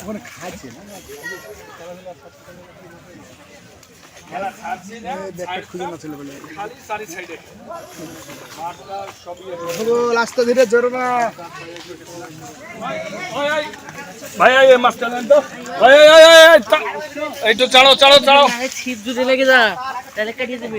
ওখানে খাইছে খেলা ছাড়ছি না ব্যাগটা খুঁজে না ছিল বলে না ছিপ যদি লেগে যা তাহলে কাটিয়ে দেবে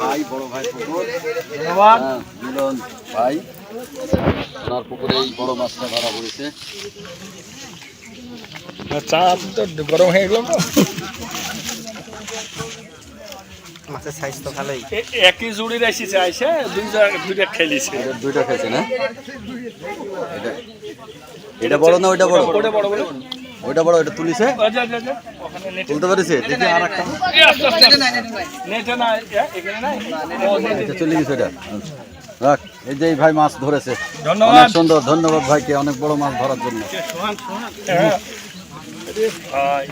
ভাই বড় ভাই পুকুর হ্যাঁ, মিলন ভাই ওনার পুকুরে এই বড় মাছটা ধরা পড়েছে। চা তো গরম হয়ে গেল মাছের সাইজ তো ভালোই। একই জুড়ির এসেছে আইসে দুইটা দুইটা খেলিছে। এটা দুইটা খেয়েছে না? এটা এটা বড় না ওইটা বড়? ওটা বড় বড় ওইটা বড় ওইটা তুলিছে? ওখানে নেটে তুলতে পেরেছে দেখি আর একটা। নেটে না এখানে নাই? ও, নেটে। এটা চলে গেছে এটা। রাখ এই যে ভাই মাছ ধরেছে। ধন্যবাদ। অনেক সুন্দর ধন্যবাদ ভাইকে অনেক বড় মাছ ধরার জন্য। ভাই